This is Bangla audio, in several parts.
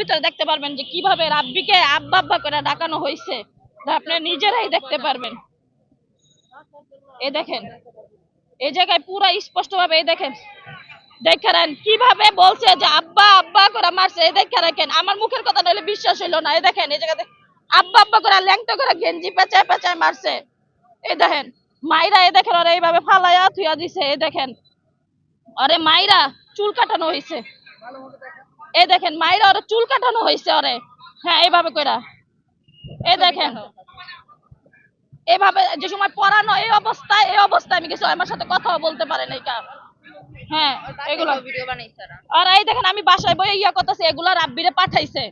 ভিতরে দেখতে পারবেন যে কীভাবে রাব্বিকে আব্বা আব্বা করে ডাকানো হয়েছে আপনি নিজেরাই দেখতে পারবেন। এ দেখেন এই জায়গায় পুরো স্পষ্ট ভাবে এই দেখেন দেখেন কীভাবে বলছে যে আব্বা আব্বা করে মারছে এই দেখে রাখেন আমার মুখের কথা নইলে বিশ্বাস হইল না। এই দেখেন এই জায়গাতে আব্বা আব্বা করে ল্যাংটো করে গেঞ্জি পেঁচায় পেঁচায় মারছে। এই দেখেন, মাইরা এই দেখেন, ওরা এইভাবে ফালাইয়া থুয়া দিছে। এই দেখেন, আরে মাইরা, চুল কাটানো হয়েছে এই দেখেন মাইরা ওরা চুল কাটানো হয়েছে ওরে। হ্যাঁ এইভাবে কইরা। এই দেখেন। এভাবে যে সময় পড়ানো এই অবস্থায় এই অবস্থায় আমি কিছু আমার সাথে কথাও বলতে পারে নাই কা হ্যাঁ এগুলো। আর এই দেখেন আমি বাসায় বই ইয়া করতেছি এগুলা রাব্বিরে পাঠাইছে।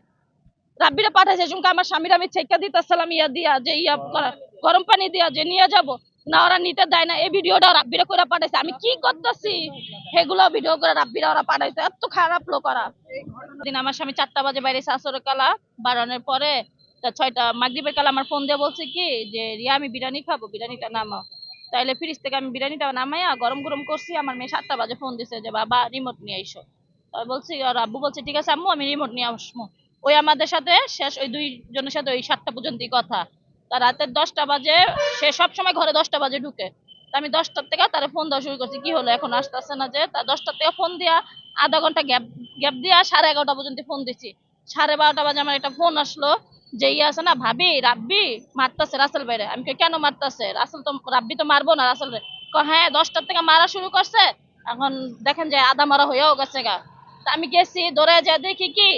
রাব্বিরে পাঠাইছে শুনকে আমার স্বামীর আমি ছেকা দিতেছিলাম ইয়া দিয়া যে ইয়া করা গরম পানি দিয়া যে নিয়ে যাব। না, ওরা নিতে দেয় না। এই ভিডিওটা রাব্বিরে করে পাঠাইছে। আমি কি করতেছি? সেগুলো ভিডিও করে রাব্বিরা ওরা পাঠাইছে। এত খারাপ লোক ওরা। দিন আমার স্বামী চারটা বাজে বাইরে শাশুড়ি কালা বাড়ানোর পরে, তা ছয়টা, মাগরিবের কালা আমার ফোন দিয়ে বলছে কি, যে, রিয়া, আমি বিরিয়ানি খাব, বিরিয়ানিটা নামাও। তাইলে ফ্রিজ থেকে আমি বিরিয়ানিটা নামাইয়া গরম গরম করছি, আমার মেয়ে সাতটা বাজে ফোন দিছে যে, বাবা রিমোট নিয়ে আইসো। আমি বলছি আর আব্বু বলছে, ঠিক আছে, আম্মু, আমি রিমোট নিয়ে আসব। ওই আমাদের সাথে শেষ, ওই দুই জনের সাথে ওই সাতটা পর্যন্তই কথা। তা রাতের দশটা বাজে, সে সব সময় ঘরে দশটা বাজে ঢুকে। আমি দশটার থেকে তার ফোন দেওয়া শুরু করছি, কি হলো এখন আসতেছে না যে? তা দশটার থেকে ফোন দিয়া আধা ঘণ্টা গ্যাপ গ্যাপ দিয়া সাড়ে এগারোটা পর্যন্ত ফোন দিছি। সাড়ে বারোটা বাজে আমার একটা ফোন আসলো যে ইয়ে আছে না, ভাবি, রাব্বি, মারতাছে রাসেল বাইরে আমি কেন মারতাছে? রাসেল তো, রাব্বি তো মারবো না রাসেল হ্যাঁ দশটার থেকে মারা শুরু করছে। এখন দেখেন যে আদা মারা হয়েও গেছে গা। তা আমি গেছি, দৌড়ে যা দেখি কি?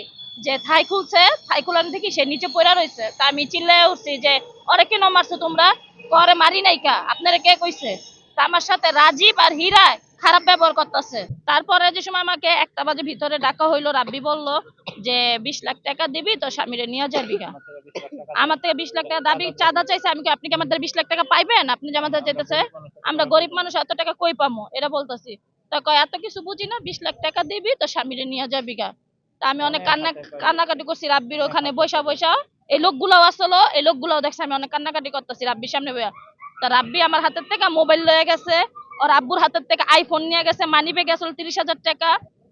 যে থাই খুলছে, থাই খুলান দেখি সে নিচে পড়ে রয়েছে। তা আমি চিল্লায় উঠছি যে ওরে কেন মারছো তোমরা? করে মারি নাই কা। আপনারা কে কইছে? আমার সাথে রাজীব আর হীরা খারাপ ব্যবহার করতেছে। তারপরে যে সময় আমাকে একটা বাজে ভিতরে ডাকা হইল রাব্বি বলল যে বিশ লাখ টাকা দিবি তো স্বামীরে নিয়ে যাবি গা। আমার থেকে বিশ লাখ টাকা দাবি চাঁদা চাইছে আমি কি আপনি কি আমাদের বিশ লাখ টাকা পাইবেন? আপনি যে আমাদের যেতেছে আমরা গরিব মানুষ এত টাকা কই পামো? এটা বলতেছি। তা কয় এত কিছু বুঝি না বিশ লাখ টাকা দিবি তো স্বামীরে নিয়ে যাবি গা। তা আমি অনেক কান্না কান্নাকাটি করছি রাব্বির ওখানে বৈশা বৈশা এই লোকগুলাও আসলো এই লোকগুলাও দেখছে আমি অনেক কান্নাকাটি করতেছি রাব্বির সামনে বইয়া। তা রাব্বি আমার হাতের থেকে মোবাইল লয়ে গেছে ওর আব্বুর হাতের থেকে আইফোন নিয়ে গেছে মানি ব্যাগ আসলো তিরিশ হাজার টাকা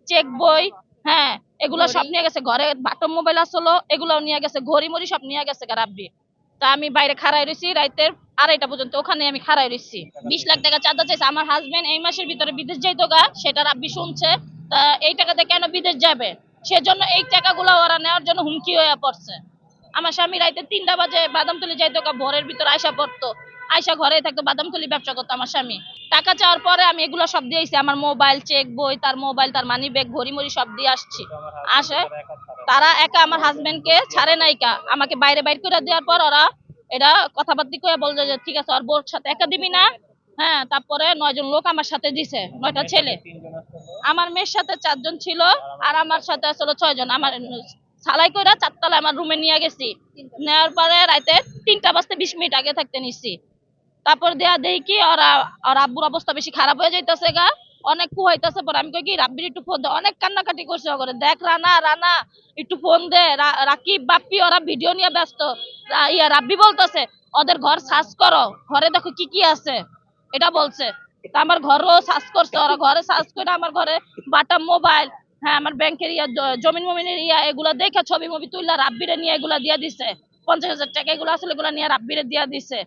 চেক বই হ্যাঁ এগুলো সব নিয়ে গেছে ঘরে বাটন মোবাইল আসলো এগুলোও নিয়ে গেছে ঘড়ি মড়ি সব নিয়ে গেছে রাব্বি। তা আমি বাইরে খাড়াই রয়েছি রাইতের আড়াইটা পর্যন্ত ওখানে আমি খাড়াই রয়েছি বিশ লাখ টাকা চাঁদা চাইছে আমার হাজবেন্ড এই মাসের ভিতরে বিদেশ যাইতো গা সেটা রাব্বি শুনছে। তা এই টাকাতে কেন বিদেশ যাবে? সেজন্য এই টাকাগুলো ওরা নেওয়ার জন্য হুমকি হয়ে পড়ছে। আমার স্বামী রাইতে তিনটা বাজে বাদামতলি যাইতো ভোরের ভিতর আয়সা পড়তো। আয়সা ঘরে থাকতো বাদামতলি ব্যবসা করতো আমার স্বামী। টাকা চাওয়ার পরে আমি এগুলো সব দিয়েছি আমার মোবাইল চেক বই, তার মোবাইল, তার মানি ব্যাগ ঘড়ি মড়ি সব দিয়ে আসছি। আসে, তারা একা আমার হাজবেন্ডকে ছাড়ে নাইকা আমাকে বাইরে বাইর করে দেওয়ার পর ওরা এটা কথাবার্তি করে বলছে যে, ঠিক আছে, ওর বোর সাথে একা দিবি না। হ্যাঁ তারপরে নয়জন লোক আমার সাথে দিছে, নয়টা ছেলে। আমার মেয়ের সাথে চারজন ছিল আর আমার সাথে আসলে ছয়জন। আমার সালাই কইরা চারতলা আমার রুমে নিয়ে গেছি। নেওয়ার পরে রাতে তিনটা বাজতে বিশ মিনিট আগে থাকতে নিছি। তারপর দেয়া দেখি কি, ওরা, ওর আব্বুর অবস্থা বেশি খারাপ হয়ে যাইতেছে গা। অনেক কুহাইতেছে পরে আমি কই কি, রাব্বির একটু ফোন দে। অনেক কান্নাকাটি করছে ওরে দেখ রানা রানা, একটু ফোন দে। রাকিব, বাপ্পি, ওরা ভিডিও নিয়ে ব্যস্ত। ইয়া, রাব্বি বলতেছে, ওদের ঘর সার্চ করো। ঘরে দেখো কি কি আছে। এটা বলছে। তা আমার ঘরও সার্চ করছে। ওরা ঘরে সার্চ করে আমার ঘরে বাটা মোবাইল হ্যাঁ আমার ব্যাংকের ইয়া জমিন মমিনের ইয়া, এগুলা দেখে ছবি মবি তুইলা রাব্বিরে নিয়ে এগুলা দিয়ে দিছে। পঞ্চাশ হাজার টাকা, এগুলো আসলে এগুলা নিয়ে রাব্বিরে দিয়ে দিছে।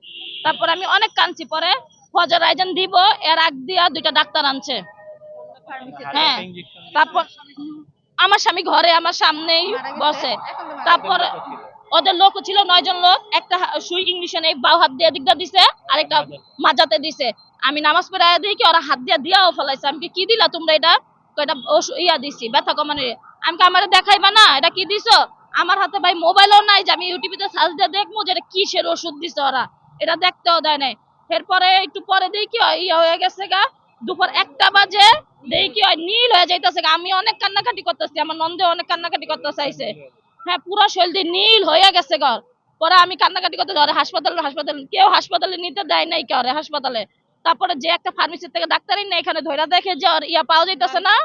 তারপর আমি অনেক কাঁদছি পরে, ফজর আয়োজন দিব, এর আগ দিয়া দুইটা ডাক্তার আনছে। হ্যাঁ তারপর আমার স্বামী ঘরে, আমার সামনেই বসে। তারপর ওদের লোক ছিল নয় জন লোক, একটা সুই ইংলিশে এই বাউ হাত দিয়ে দিকটা দিছে, আরেকটা মাজাতে দিছে। আমি নামাজ পড়ে আয়া কি ওরা হাত দিয়ে দিয়াও ফেলাইছে। আমি কি দিলা তোমরা এটা? ওষু- ইয়া দিছি, ব্যথা কমানোর আমি কি আমারে দেখাইবা না? এটা কি দিছো? আমার হাতে ভাই মোবাইলও নাই যে আমি ইউটিউবে সার্চ দিয়ে দেখব যে এটা কিসের ওষুধ দিছে ওরা। এটা দেখতেও দেয় নাই। এরপরে একটু পরে দেখি ইয়া হয়ে গেছে গা, দুপুর একটা বাজে, দেখি নীল হয়ে যাইতেছে আমি অনেক কান্নাকাটি করতেছি, আমার নন্দে অনেক কান্নাকাটি করতে চাইছে। হ্যাঁ পুরো শরীর নীল হয়ে গেছে ঘর পরে আমি কান্নাকাটি করতে হাসপাতালে হাসপাতালে কেউ হাসপাতালে নিতে দেয় নাই কেউ হাসপাতালে। তারপরে যে একটা ফার্মেসি থেকে ডাক্তারই এনে এখানে ধরে দেখে যে ইয়া পাওয়া যাইতেছে না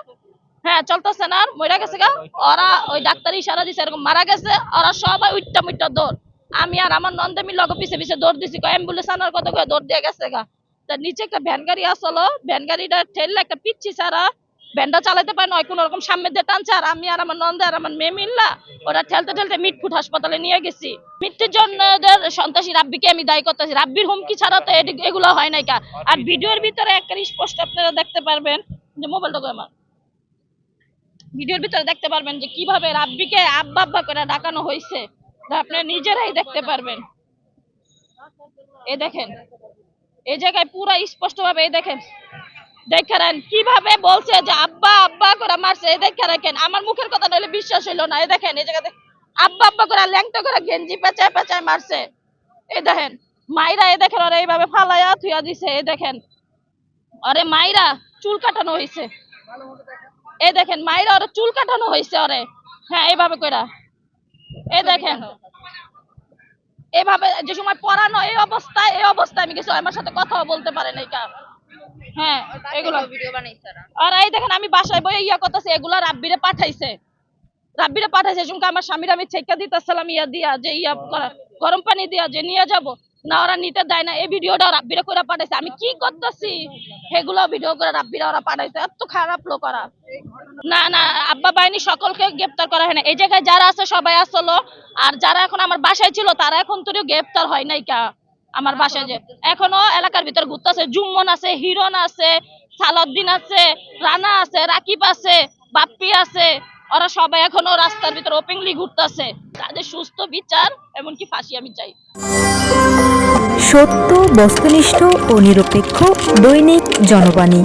হ্যাঁ চলতেছে না মরে গেছে গা। ওরা ওই ডাক্তারই সারা দিছে, এরকম মারা গেছে, ওরা সবাই উইটটা মিটটা দৌড়। আমি আর আমার নন্দেমি লগে পিছে পিছে দৌড় দিছি অ্যাম্বুলেন্স আনার কত করে দৌড় দিয়ে গেছে গা। তা নিচে একটা ভ্যান গাড়ি আসলো, ভ্যান গাড়িটা ঠেললে একটা পিচ্ছি সারা ব্যান্ডটা চালাতে পারে না কোনো রকম সামনে দিয়ে টানছে, আর আমি আর আমার নন্দে আর আমার মেয়ে মিল্লা, ওরা ঠেলতে ঠেলতে মিটফুট হাসপাতালে নিয়ে গেছি। মৃত্যুর জন্য এদের সন্ত্রাসী রাব্বিকে আমি দায়ী করতেছি। রাব্বির হুমকি ছাড়া তো এগুলো হয় নাই কা। আর ভিডিওর ভিতরে একটা স্পষ্ট আপনারা দেখতে পারবেন, যে মোবাইলটা আমার? ভিডিওর ভিতরে দেখতে পারবেন যে কীভাবে রাব্বিকে আব্বা আব্বা করে ডাকানো হয়েছে আপনারা নিজেরাই দেখতে পারবেন। এ দেখেন, এই জায়গায় পুরা স্পষ্ট ভাবে এই দেখেন। দেখেন কীভাবে বলছে যে আব্বা আব্বা করে মারছে, এই দেখে রাখেন। আমার মুখের কথা নইলে বিশ্বাস হইল না। এই দেখেন, এই জায়গাতে আব্বা আব্বা করে ল্যাংটা করে গেঞ্জি পেঁচায় পেঁচায় মারছে। এই দেখেন, মাইরা, এই দেখেন, ওরা এইভাবে ফালাইয়া থুয়া দিছে, এই দেখেন। আরে মাইরা, চুল কাটানো হয়েছে এই দেখেন, মাইরা ওরা চুল কাটানো হয়েছে ওরে। হ্যাঁ এইভাবে কইরা। এই দেখেন এভাবে যে সময় পড়ানো এই অবস্থায় এই অবস্থায় আমি কিছু আমার সাথে কথাও বলতে পারে নাই কা। হ্যাঁ এগুলো। ভিডিও বানাইছে আর এই দেখেন আমি বাসায় বই ইয়া করতেছি এগুলা রাব্বিরে পাঠাইছে। রাব্বিরে পাঠাইছে আমার স্বামীর আমি ছেকা দিতেছিলাম ইয়া দিয়া যে ইয়া করা গরম পানি দিয়া যে নিয়ে যাব। না ওরা নিতে দেয় না এই ভিডিওটা রাব্বিরে করে পাঠাইছে। আমি কি করতেছি? সেগুলো ভিডিও করে রাব্বিরা ওরা পাঠাইছে এত খারাপ লোক ওরা। না না আব্বা বাহিনী সকলকে গ্রেপ্তার করা হয় না এই জায়গায় যারা আছে সবাই আসলো। আর যারা এখন আমার বাসায় ছিল তারা এখন তো গ্রেপ্তার হয় নাই কা। আমার বাসায় যে এখনও এলাকার ভিতর ঘুরতেছে, জুম্মন আছে হিরন আছে, সালাউদ্দিন আছে, রানা আছে, রাকিব আছে, বাপ্পি আছে, ওরা সবাই এখনও রাস্তার ভিতর ওপেনলি ঘুরতেছে। তাদের সুস্থ বিচার, এমনকি ফাঁসি আমি চাই। সত্য, বস্তুনিষ্ঠ ও নিরপেক্ষ দৈনিক জনবাণী।